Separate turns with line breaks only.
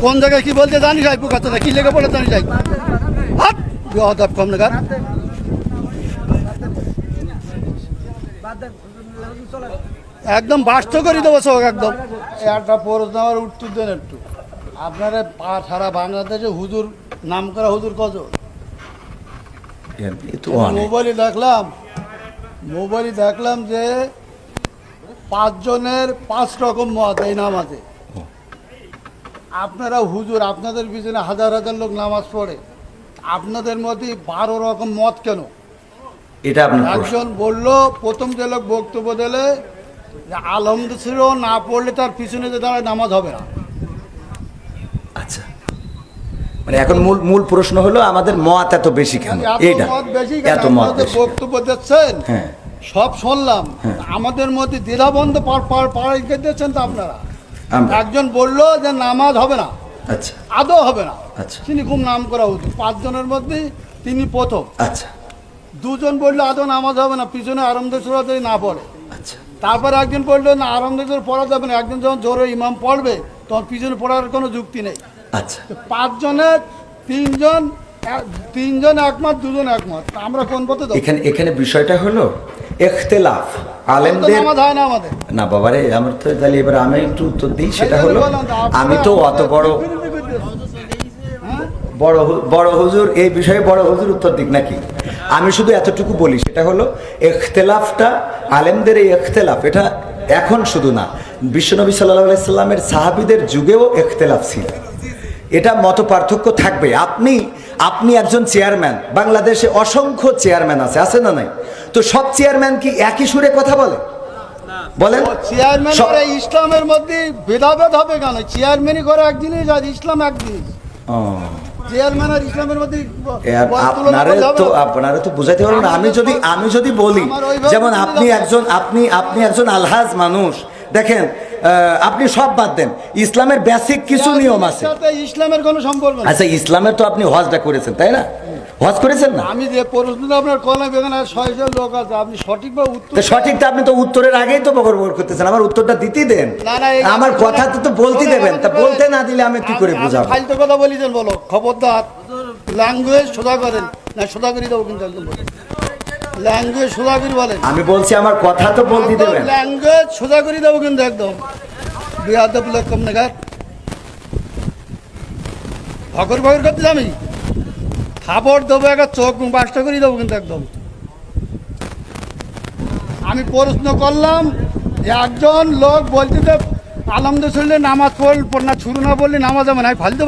কোন জায়গায় কি বলতে জানিস আই পোকাতে কি লেগে পড়ে জানিস আই হাত! অদব কম লাগার একদম বাস্ত করে দেবো সব একদম। একটা প্রশ্ন আমার উত্তর দেন একটু। আপনারা পা- সারা বাংলাদেশে হুজুর নাম করা হুজুর কত মোবাইলে দেখলাম মোবাইলে দেখলাম যে পাঁচজনের পাঁচ রকম মত এই নামাজে। আপনারা হুজুর আপনাদের পিছনে হাজার হাজার লোক নামাজ পড়ে আপনাদের মধ্যে বারো রকম মত কেন
এটা।
একজন বলল প্রথম যে লোক বক্তব্য দিলে যে আলহামদুলিল্লাহ না পড়লে তার পিছনে যে দাঁড়ায় নামাজ হবে না
আচ্ছা মানে এখন মূল মূল প্রশ্ন হলো আমাদের মত এত বেশি কেন
কেন?
এত মত
বক্তব্য দিচ্ছেন
হ্যাঁ
সব শুনলাম
হ্যাঁ।
আমাদের মধ্যে দ্বিধাবন্ধ পাড়াই দিচ্ছেন তো আপনারা একজন বলল যে নামাজ হবে না
আচ্ছা।
আদৌ হবে না।
আচ্ছা।
তিনি খুব নাম করা হতো পাঁচজনের মধ্যে তিনি প্রথম।
আচ্ছা।
দুজন বলল আদৌ নামাজ হবে না। পিছনে আরামদের সুরাতে না পড়ে।
আচ্ছা।
তারপর একজন বলল না আরামদের পড়া যাবে না। একজন যখন জোরে ইমাম পড়বে তখন পিছনে পড়ার কোনো যুক্তি নেই।
আচ্ছা।
পাঁচজনের তিনজন তিনজন একমত দুজন একমত। আমরা কোন পথে?
এখানে এখানে বিষয়টা হলো এখতেলাফ আলেমদের
না
বাবারে আমার তো তাহলে এবার আমি একটু উত্তর দিই সেটা হলো আমি তো অত বড়? বড় বড় হুজুর এই বিষয়ে বড় হুজুর উত্তর দিক নাকি? আমি শুধু এতটুকু বলি সেটা হলো এখতেলাফটা আলেমদের এই এখতেলাফ এটা এখন শুধু না বিশ্বনবী সাল্লাহ সাল্লামের সাহাবিদের যুগেও এখতেলাফ ছিল। এটা মত পার্থক্য থাকবে। আপনি আপনি একজন চেয়ারম্যান বাংলাদেশে অসংখ্য চেয়ারম্যান আছে আছে না নাই? তো সব চেয়ারম্যান কি একই সুরে কথা বলে? বলেন।
চেয়ারম্যান করে ইসলামের মধ্যে ভেদাভেদ হবে কেন? চেয়ারম্যানই করে এক জিনিস আর ইসলাম এক জিনিস চেয়ারম্যান আর ইসলামের মধ্যে
আপনারে তো আপনারা তো বুঝাইতে পারবেন আমি যদি আমি যদি বলি যেমন আপনি একজন আপনি আপনি একজন আলহাজ মানুষ দেখেন আপনি সব বাদ দেন। ইসলামের বেসিক কিছু নিয়ম আছে।
ইসলামের কোনো সম্পর্ক
আচ্ছা ইসলামের তো আপনি হজটা করেছেন তাই না? হজ করেছেন না?
আমি যে প্রশ্নটা আপনার এখানে ছয়জন লোক আছে আপনি উত্তর
সঠিকটা আপনি তো উত্তরের আগেই তো বকর বকর করতেছেন আমার উত্তরটা দেন। আমার কথা তো বলতে দেবেন তা বলতে না দিলে আমি কি করে বুঝাবো?
ফালতু কথা বলিছেন বলো খবরদার ল্যাঙ্গুয়েজ সোজা করেন। না সোজা করে দেবো কিন্তু একদম ল্যাঙ্গুয়েজ সোজা করে বলেন।
আমি বলছি আমার কথা তো বলতে দেবেন।
ল্যাঙ্গুয়েজ সোজা করে দেবো কিন্তু একদম। বিহাদব লোক কম নাগাদ ভকর ভকর করতে আমি। খাবার দেবো একটা চোখ বাসটা করে দেবো কিন্তু একদম। আমি প্রশ্ন করলাম একজন লোক বলতে যে আলমদুল্লাহ নামাজ পড় না শুরু না বললে নামাজ আমার ফালতু